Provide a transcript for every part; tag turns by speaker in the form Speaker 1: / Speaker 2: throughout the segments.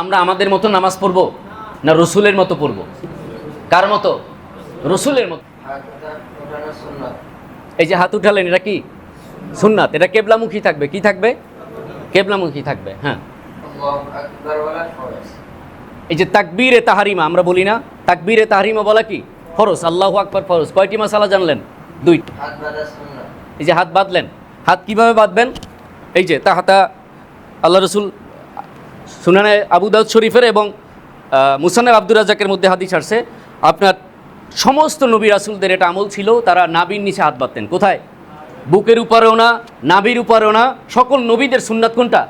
Speaker 1: আমরা আমাদের মতো নামাজ পড়ব না রসুলের মতো পড়ব? কার মতো? রসুলের মতো। এই যে হাত উঠালেন, এটা কি? সুন্নাত। এটা কেবলামুখী থাকবে। কি থাকবে? কেবলামুখী থাকবে হ্যাঁ। এই যে তাকবীরে তাহারিমা, আমরা বলি না? তাকবীরে তাহারিমা বলা কি? ফরজ, আল্লাহু আকবার ফরজ। কয়টি মাসালা জানলেন? দুই এই যে হাত বাঁধলেন। হাত কীভাবে বাঁধবেন? এই যে তাহাতা, আল্লাহ রসুল সুনানে আবু দাউদ শরীফের এবং মুসান্নাব আব্দুর রাজাকের মধ্যে হাদিস আসছে, আপনার সমস্ত নবী রাসুলদের এটা আমল ছিল, তারা নাবির নিচে হাত বাঁধতেন। কোথায়? বুকের উপরেও না, নাবির উপরেও না, সকল নবীদের সুন্নাত কোনটা?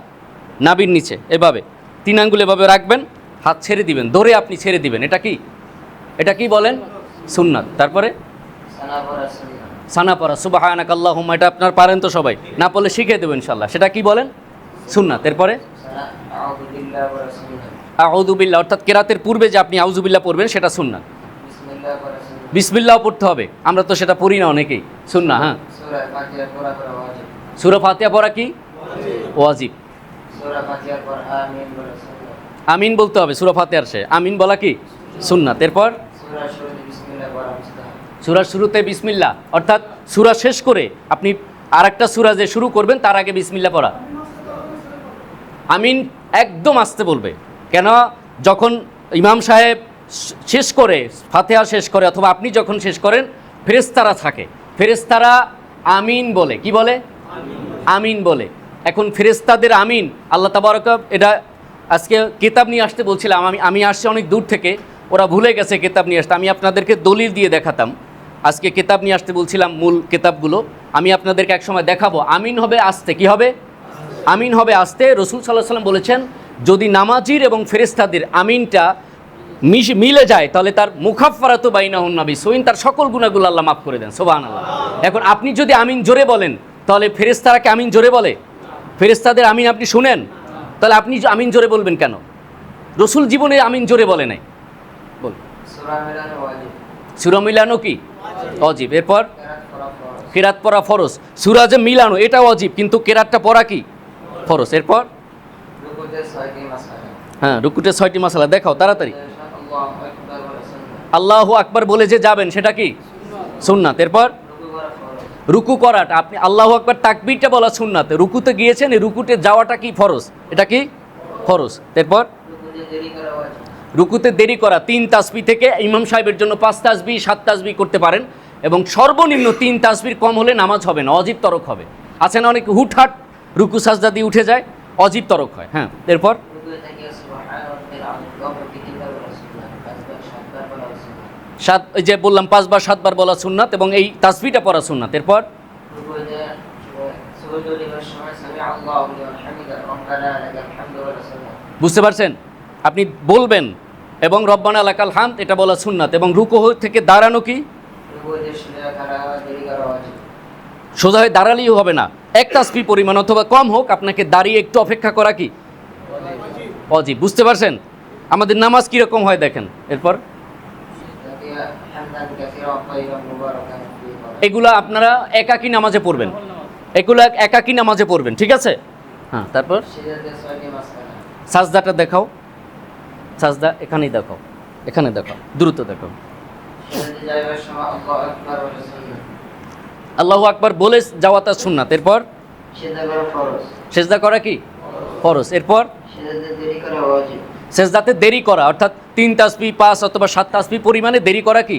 Speaker 1: নাবির নিচে, এভাবে। তিন আঙ্গুল এভাবে রাখবেন, হাত ছেড়ে দিবেন, ধরে আপনি ছেড়ে দিবেন, এটা কি? এটা কি বলেন? সুন্নাত। তারপরে?
Speaker 2: সানা পড়া
Speaker 1: আল্লাহুম্মা এটা আপনার পারেন তো সবাই। না পড়লে শিখিয়ে দেবেন ইনশাল্লাহ সেটা কি বলেন? সুন্নাত। এরপরে? আউদুবিল্লাহ অর্থাৎ কেরাতের পূর্বে যে আপনি আউজুবিল্লাহ পড়বেন সেটা
Speaker 2: পড়া সুন্নাত
Speaker 1: বিসমিল্লাহ পড়তে হবে। আমরা তো সেটা পড়ি না অনেকেই। সুন্না হ্যাঁ?
Speaker 2: সূরা ফাতিহা পড়া
Speaker 1: কি? ওয়াজিব।
Speaker 2: আমিন
Speaker 1: বলতে হবে সুরা ফাতিহার সে। আমিন বলা কি? সুন্নাত এরপর
Speaker 2: সূরা শুরুতে বিসমিল্লাহ
Speaker 1: সুরার শুরুতে বিসমিল্লাহ। অর্থাৎ সুরা শেষ করে আপনি আর একটা সুরা যে শুরু করবেন তার আগে বিসমিল্লা পড়া। আমিন একদম আসতে বলবে। কেন? যখন ইমাম সাহেব শেষ করে, ফাতেহা শেষ করে, অথবা আপনি যখন শেষ করেন ফেরেস্তারা থাকে। ফেরেস্তারা আমিন বলে। কি বলে? আমিন বলে। এখন ফেরেস্তাদের আমিন, আল্লাহ তাবারক এটা আজকে কিতাব নিয়ে আসতে বলছিলাম। আমি আমি আসছি অনেক দূর থেকে। ওরা ভুলে গেছে কিতাব নিয়ে আসতে। আমি আপনাদেরকে দলিল দিয়ে দেখাতাম। আজকে কিতাব নিয়ে আসতে বলছিলাম মূল কিতাবগুলো। আমি আপনাদেরকে একসময় দেখাবো। আমিন হবে আসতে। কি হবে? আমিন হবে আসতে। রসুল সাল্লাহ সাল্লাম বলেছেন যদি নামাজির এবং ফেরেস্তাদের আমিনটা মিশ মিলে যায় তাহলে তার মুখাফারাতো বাইনা নাবি সইন তার সকল গুণাগুলো আল্লাহ মাফ করে দেন সোবাহান আল্লাহ এখন আপনি যদি আমিন জোরে বলেন তাহলে ফেরেস্তারাকে আমিন জোরে বলে? ফেরেস্তাদের আমিন আপনি শুনেন? তাহলে আপনি আমিন জোরে বলবেন কেন? রসুল জীবনে আমিন জোরে বলে নাই। বল
Speaker 2: সুরা মিলানো
Speaker 1: কি? অজীব। এরপর?
Speaker 2: কেরাত পড়া ফরজ।
Speaker 1: কেরাত পড়া ফরজ। সুরা যে মিলানো এটা অজীব কিন্তু কেরাতটা পড়া কি? ফরজ। এরপর? হ্যাঁ রুকুটে ছয়টি মশলা দেখাও, তাড়াতাড়ি।
Speaker 2: আল্লাহু আকবার বলে
Speaker 1: যে যাবেন, সেটা কি? সুন্নাত। এরপর?
Speaker 2: রুকু
Speaker 1: করাটা। আপনি আল্লাহ আকবার তাকবিরটা বলা সুন্নাত। রুকুতে গিয়েছেন রুকুতে যাওয়াটা কি ফরজ? এটা কি? ফরজ। এরপর?
Speaker 2: রুকুতে দেরি করা।
Speaker 1: তিন তাসবি থেকে ইমাম সাহেবের জন্য পাঁচ তাসবি সাত তাসবি করতে পারেন। এবং সর্বনিম্ন তিন তাসবির কম হলে নামাজ হবে না, অজীব তরক হবে। আছে না অনেক হুটহাট রুকু সাজদা দিয়ে উঠে যায় অজীব তরক হয় হ্যাঁ। এরপর? সাত, এই যে বললাম, পাঁচবার, সাতবার বলা সুন্নাত এবং এই তাসবিটা পড়া সুন্নাত। এরপর? বুঝতে পারছেন? আপনি বলবেন, এবং রব্বানা লাকাল হামদ, এটা বলা সুন্নাত। এবং রুকু থেকে দাঁড়ানো কি? সোজা হয়ে দাঁড়ালেই হবে না। এক তাসবি পরিমাণ অথবা কম হোক, আপনাকে দাঁড়িয়ে একটু অপেক্ষা করা কি? অজি বুঝতে পারছেন? আমাদের নামাজ কীরকম হয় দেখেন, এরপর? এগুলা আপনারা একাকী নামাজে পড়বেন। এগুলো একাকী নামাজে পড়বেন, ঠিক আছে? হ্যাঁ তারপর? সাজদাটা দেখাও। সাজদা এখানেই দেখাও, এখানে দেখাও, দ্রুত দেখাও।
Speaker 2: আল্লাহু আকবার বলা
Speaker 1: বলে যাওয়াটা সুন্নাত। এরপর?
Speaker 2: সিজদা করা
Speaker 1: কি? ফরজ। এরপর?
Speaker 2: সিজদাতে দেরি করা
Speaker 1: অর্থাৎ তিন তাসবি পাঁচ অথবা সাত তাসবি পরিমাণে দেরি করা কি?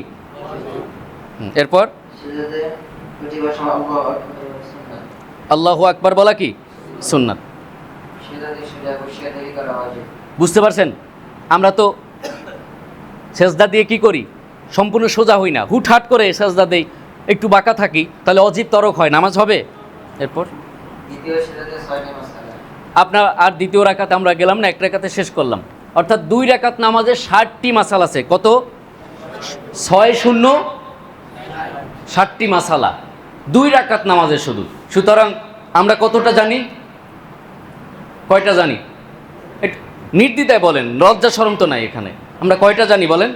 Speaker 1: এরপর?
Speaker 2: আল্লাহু আকবার বলা
Speaker 1: কি? সুন্নাত। বুঝতে পারছেন? আমরা তো সেজদা দিয়ে কি করি? সম্পূর্ণ সোজা হই না। হুটহাট করে সেজদা দেই। একটু বাঁকা থাকি তাহলে অজীব তরক হয় নামাজ হবে? এরপর? আপনার আর দ্বিতীয় রাকাত আমরা গেলাম না এক রাকাতে শেষ করলাম। অর্থাৎ দুই রাকাত নামাজে ষাটটি মাসাল আছে। কত? ছয় শূন্য ষাটটি মাসালা। দুই রাকাত নামাজে শুধু। সুতরাং আমরা কতটা জানি? কয়টা জানি? নির্দ্বিধায় বলেন লজ্জা সরম তো নাই এখানে। আমরা কয়টা জানি বলেন?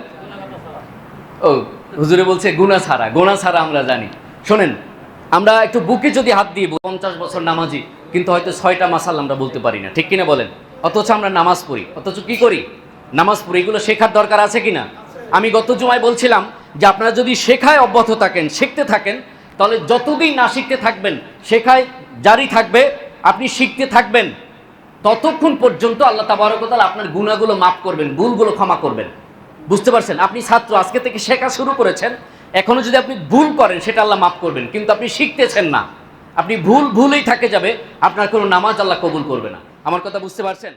Speaker 1: ও হুজুরে বলছে, গুণা ছাড়া গোনা ছাড়া আমরা জানি। শোনেন, আমরা একটু বুকে যদি হাত দিয়ে পঞ্চাশ বছর নামাজি, কিন্তু হয়তো ছয়টা মাসাল আমরা বলতে পারি না। ঠিক কিনা বলেন? অথচ আমরা নামাজ পড়ি। অথচ কি করি? নামাজ পড়ি, এগুলো শেখার দরকার আছে কি না আমি গত জুমায় বলছিলাম যে আপনারা যদি শেখায় অব্যাহত থাকেন, শিখতে থাকেন, তাহলে যতদিন না শিখতে থাকবেন, শেখায় জারি থাকবে, আপনি শিখতে থাকবেন। ততক্ষণ পর্যন্ত আল্লাহ তাবারকতাল আপনার গুণাগুলো মাফ করবেন, ভুলগুলো ক্ষমা করবেন। বুঝতে পারছেন? আপনি ছাত্র, আজকে থেকে শেখা শুরু করেছেন। এখনও যদি আপনি ভুল করেন, সেটা আল্লাহ মাফ করবেন। কিন্তু আপনি শিখতেছেন না। আপনি ভুল, ভুলেই থাকে যাবে। আপনার কোনো নামাজ আল্লাহ কবুল করবে না। আমার কথা বুঝতে পারছেন?